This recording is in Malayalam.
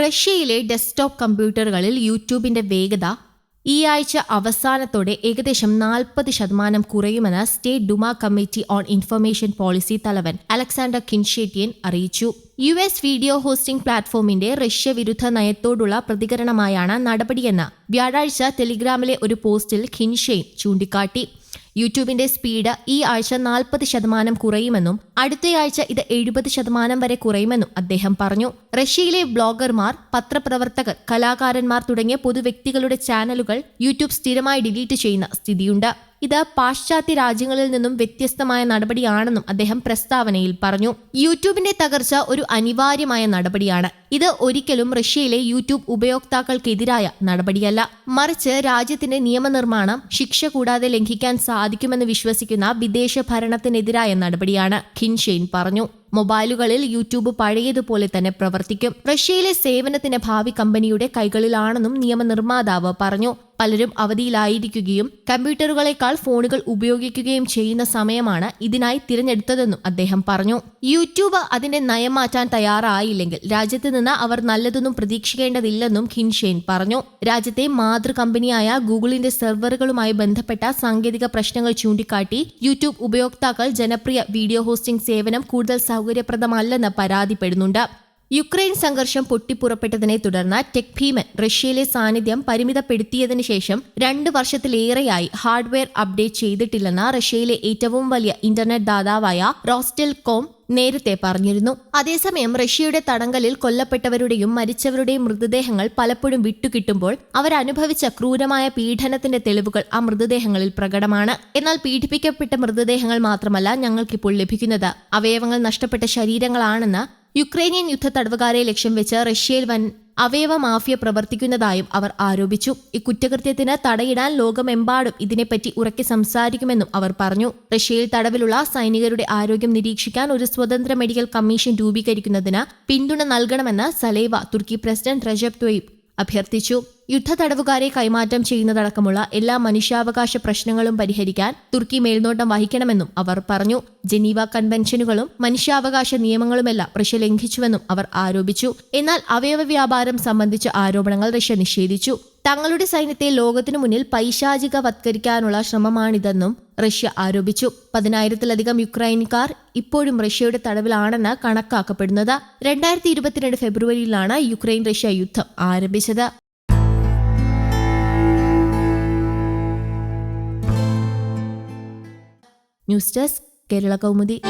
റഷ്യയിലെ ഡെസ്ക്ടോപ്പ് കമ്പ്യൂട്ടറുകളിൽ യൂട്യൂബിന്റെ വേഗത ഈ ആഴ്ച അവസാനത്തോടെ ഏകദേശം നാൽപ്പത് ശതമാനം കുറയുമെന്ന് state Duma committee on information policy തലവൻ അലക്സാണ്ടർ കിൻഷേറ്റിയൻ അറിയിച്ചു. യു എസ് വീഡിയോ ഹോസ്റ്റിംഗ് പ്ലാറ്റ്ഫോമിന്റെ റഷ്യ വിരുദ്ധ നയത്തോടുള്ള പ്രതികരണമായാണ് നടപടിയെന്ന് വ്യാഴാഴ്ച ടെലിഗ്രാമിലെ ഒരു പോസ്റ്റിൽ ഖിൻഷെയ്ൻ ചൂണ്ടിക്കാട്ടി. യൂട്യൂബിന്റെ സ്പീഡ് ഈ ആഴ്ച നാൽപ്പത് ശതമാനം കുറയുമെന്നും അടുത്തയാഴ്ച ഇത് എഴുപത് ശതമാനം വരെ കുറയുമെന്നും അദ്ദേഹം പറഞ്ഞു. റഷ്യയിലെ ബ്ലോഗർമാർ പത്രപ്രവർത്തകർ കലാകാരന്മാർ തുടങ്ങിയ പൊതുവ്യക്തികളുടെ ചാനലുകൾ യൂട്യൂബ് സ്ഥിരമായി ഡിലീറ്റ് ചെയ്യുന്ന സ്ഥിതിയുണ്ട്. ഇത് പാശ്ചാത്യ രാജ്യങ്ങളിൽ നിന്നും വ്യത്യസ്തമായ നടപടിയാണെന്നും അദ്ദേഹം പ്രസ്താവനയിൽ പറഞ്ഞു. യൂട്യൂബിന്റെ തകർച്ച ഒരു അനിവാര്യമായ നടപടിയാണ്. ഇത് ഒരിക്കലും റഷ്യയിലെ യൂട്യൂബ് ഉപയോക്താക്കൾക്കെതിരായ നടപടിയല്ല. മറിച്ച് രാജ്യത്തിന്റെ നിയമനിർമ്മാണം ശിക്ഷ കൂടാതെ ലംഘിക്കാൻ സാധിക്കുമെന്ന് വിശ്വസിക്കുന്ന വിദേശ ഭരണത്തിനെതിരായ നടപടിയാണ് ഖിൻഷെയ്ൻ പറഞ്ഞു. മൊബൈലുകളിൽ യൂട്യൂബ് പഴയതുപോലെ തന്നെ പ്രവർത്തിക്കും. റഷ്യയിലെ സേവനത്തിന് ഭാവി കമ്പനിയുടെ കൈകളിലാണെന്നും നിയമനിർമ്മാതാവ് പറഞ്ഞു. പലരും അവധിയിലായിരിക്കുകയും കമ്പ്യൂട്ടറുകളെക്കാൾ ഫോണുകൾ ഉപയോഗിക്കുകയും ചെയ്യുന്ന സമയമാണ് ഇതിനായി തിരഞ്ഞെടുത്തതെന്നും അദ്ദേഹം പറഞ്ഞു. യൂട്യൂബ് അതിന്റെ നയം മാറ്റാൻ തയ്യാറായില്ലെങ്കിൽ രാജ്യത്ത് നിന്ന് അവർ നല്ലതൊന്നും പ്രതീക്ഷിക്കേണ്ടതില്ലെന്നും ഖിൻഷെയ്ൻ പറഞ്ഞു. രാജ്യത്തെ മാതൃ കമ്പനിയായ ഗൂഗിളിന്റെ സെർവറുകളുമായി ബന്ധപ്പെട്ട സാങ്കേതിക പ്രശ്നങ്ങൾ ചൂണ്ടിക്കാട്ടി യൂട്യൂബ് ഉപയോക്താക്കൾ ജനപ്രിയ വീഡിയോ ഹോസ്റ്റിംഗ് സേവനം കൂടുതൽ സൗകര്യപ്രദമല്ലെന്ന് പരാതിപ്പെടുന്നുണ്ട്. യുക്രൈൻ സംഘർഷം പൊട്ടിപ്പുറപ്പെട്ടതിനെ തുടർന്ന് ടെക് ഭീമൻ റഷ്യയിലെ സാന്നിധ്യം പരിമിതപ്പെടുത്തിയതിനു ശേഷം രണ്ട് വർഷത്തിലേറെയായി ഹാർഡ്വെയർ അപ്ഡേറ്റ് ചെയ്തിട്ടില്ലെന്ന് റഷ്യയിലെ ഏറ്റവും വലിയ ഇന്റർനെറ്റ് ദാതാവായ റോസ്റ്റെൽകോം നേരത്തെ പറഞ്ഞിരുന്നു. അതേസമയം റഷ്യയുടെ തടങ്കലിൽ കൊല്ലപ്പെട്ടവരുടെയും മരിച്ചവരുടെയും മൃതദേഹങ്ങൾ പലപ്പോഴും വിട്ടുകിട്ടുമ്പോൾ അവരനുഭവിച്ച ക്രൂരമായ പീഡനത്തിന്റെ തെളിവുകൾ ആ മൃതദേഹങ്ങളിൽ പ്രകടമാണ്. എന്നാൽ പീഡിപ്പിക്കപ്പെട്ട മൃതദേഹങ്ങൾ മാത്രമല്ല ഞങ്ങൾക്കിപ്പോൾ ലഭിക്കുന്നത്. അവയവങ്ങൾ നഷ്ടപ്പെട്ട ശരീരങ്ങളാണെന്ന് യുക്രൈനിയൻ യുദ്ധ തടവുകാരെ ലക്ഷ്യം വെച്ച് റഷ്യയിൽ വൻ അവയവ മാഫിയ പ്രവർത്തിക്കുന്നതായും അവർ ആരോപിച്ചു. ഈ കുറ്റകൃത്യത്തിന് തടയിടാൻ ലോകമെമ്പാടും ഇതിനെപ്പറ്റി ഉറക്കി സംസാരിക്കുമെന്നും അവർ പറഞ്ഞു. റഷ്യയിൽ തടവിലുള്ള സൈനികരുടെ ആരോഗ്യം നിരീക്ഷിക്കാൻ ഒരു സ്വതന്ത്ര മെഡിക്കൽ കമ്മീഷൻ രൂപീകരിക്കുന്നതിന് പിന്തുണ നൽകണമെന്ന് സലേവ തുർക്കി പ്രസിഡന്റ് റജബ് ത്വയ്ബ് അഭ്യർത്ഥിച്ചു. യുദ്ധ തടവുകാരെ കൈമാറ്റം ചെയ്യുന്നതടക്കമുള്ള എല്ലാ മനുഷ്യാവകാശ പ്രശ്നങ്ങളും പരിഹരിക്കാൻ തുർക്കി മേൽനോട്ടം വഹിക്കണമെന്നും അവർ പറഞ്ഞു. ജനീവ കൺവെൻഷനുകളും മനുഷ്യാവകാശ നിയമങ്ങളുമെല്ലാം റഷ്യ ലംഘിച്ചുവെന്നും അവർ ആരോപിച്ചു. എന്നാൽ അവയവ വ്യാപാരം സംബന്ധിച്ച ആരോപണങ്ങൾ റഷ്യ നിഷേധിച്ചു. തങ്ങളുടെ സൈന്യത്തെ ലോകത്തിനു മുന്നിൽ പൈശാചികവത്കരിക്കാനുള്ള ശ്രമമാണിതെന്നും റഷ്യ ആരോപിച്ചു. പതിനായിരത്തിലധികം യുക്രൈൻകാർ ഇപ്പോഴും റഷ്യയുടെ തടവിലാണെന്ന് കണക്കാക്കപ്പെടുന്നത്. രണ്ടായിരത്തി ഇരുപത്തിരണ്ട് ഫെബ്രുവരിയിലാണ് യുക്രൈൻ റഷ്യ യുദ്ധം ആരംഭിച്ചത്. News desk Kerala Kaumudi.